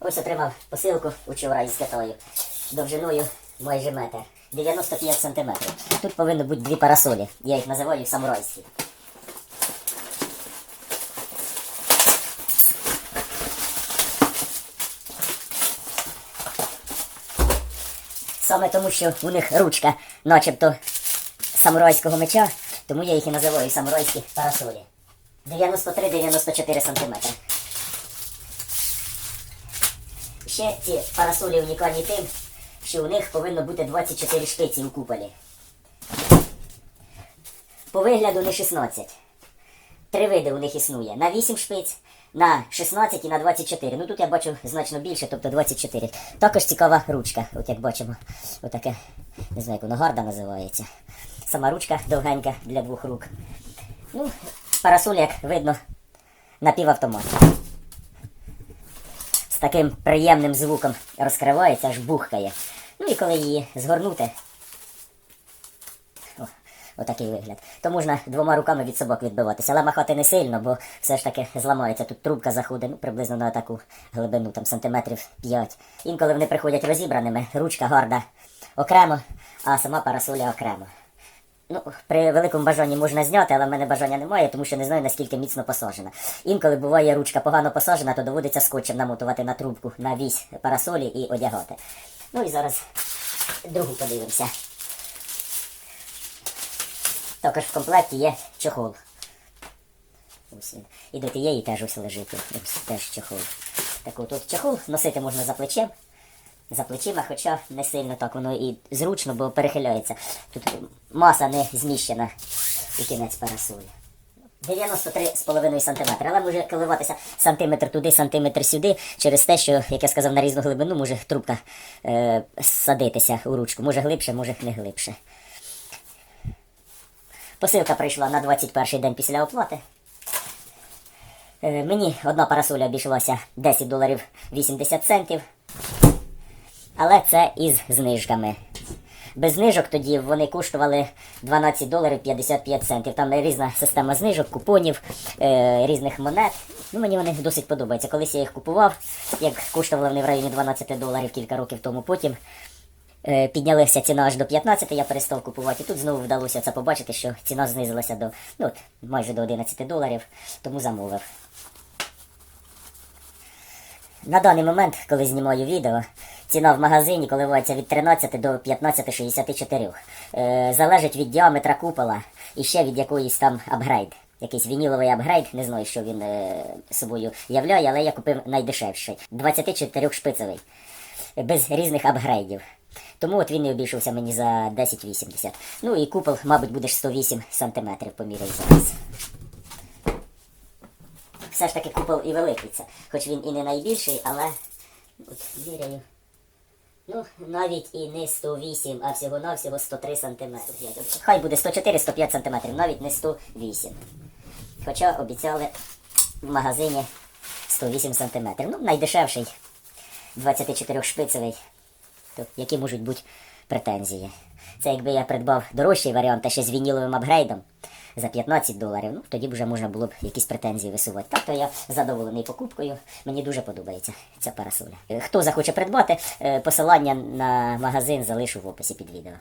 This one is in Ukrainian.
Ось отримав посилку учора із Китаю. Довжиною майже метр. 95 сантиметрів. Тут повинно бути дві парасолі. Я їх називаю самурайські. Саме тому, що у них ручка, начебто самурайського меча, тому я їх і називаю самурайські парасолі. 93-94 сантиметри. Ще ці парасолі унікальні тим, що у них повинно бути 24 шпиці у куполі. По вигляду не 16. Три види у них існує. На 8 шпиць, на 16 і на 24. Ну тут я бачу значно більше, тобто 24. Також цікава ручка, от як бачимо. Отаке, не знаю, як воно гарда називається. Сама ручка довгенька для двох рук. Ну, парасоль, як видно, напівавтомат. Таким приємним звуком розкривається, аж бухкає. Ну і коли її згорнути, отакий вигляд. То можна двома руками від собак відбиватися, але махати не сильно, бо все ж таки зламається. Тут трубка заходить ну, приблизно на таку глибину, там сантиметрів 5. Інколи вони приходять розібраними, ручка гарда окремо, а сама парасоля окремо. Ну, при великому бажанні можна зняти, але в мене бажання немає, тому що не знаю, наскільки міцно посажена. Інколи буває ручка погано посажена, то доводиться скотчем намотувати на трубку на вісь парасолі і одягати. Ну і зараз другу подивимося. Також в комплекті є чохол. Ось він. І до тієї теж ось лежить. Ось теж чохол. Так от чохол носити можна за плечем. За плечима, хоча не сильно так воно і зручно, бо перехиляється. Тут маса не зміщена у кінець парасолі. 93,5 см, але може коливатися сантиметр туди, сантиметр сюди, через те, що, як я сказав, на різну глибину може трубка е, садитися у ручку. Може глибше, може не глибше. Посилка прийшла на 21 день після оплати. Е, мені одна парасоля обійшлася 10 доларів 80 центів. Але це із знижками. Без знижок тоді вони коштували 12 доларів 55 центів. Там різна система знижок, купонів, е, різних монет. Ну, мені вони досить подобаються. Колись я їх купував, як коштували вони в районі 12 доларів кілька років тому. Потім е, піднялася ціна аж до 15, я перестав купувати. І тут знову вдалося це побачити, що ціна знизилася до ну, от, майже до 11 доларів, тому замовив. На даний момент, коли знімаю відео, ціна в магазині коливається від 13 до 15,64. Е, залежить від діаметра купола і ще від якоїсь там апгрейд. Якийсь вініловий апгрейд, не знаю, що він е, собою являє, але я купив найдешевший. 24 шпицевий. Без різних апгрейдів. Тому от він і обійшовся мені за 10,80. Ну і купол, мабуть, буде 108 см поміряю зараз все ж таки купол і великий це. Хоч він і не найбільший, але от міряю. Ну, навіть і не 108, а всього-навсього 103 см. Хай буде 104-105 см, навіть не 108. Хоча обіцяли в магазині 108 см. Ну, найдешевший 24 шпицевий. То які можуть бути претензії? Це якби я придбав дорожчий варіант, та ще з вініловим апгрейдом за 15 доларів, ну тоді вже можна було б якісь претензії висувати. Так то я задоволений покупкою. Мені дуже подобається ця парасоля. Е, Хто захоче придбати, е, посилання на магазин залишу в описі під відео.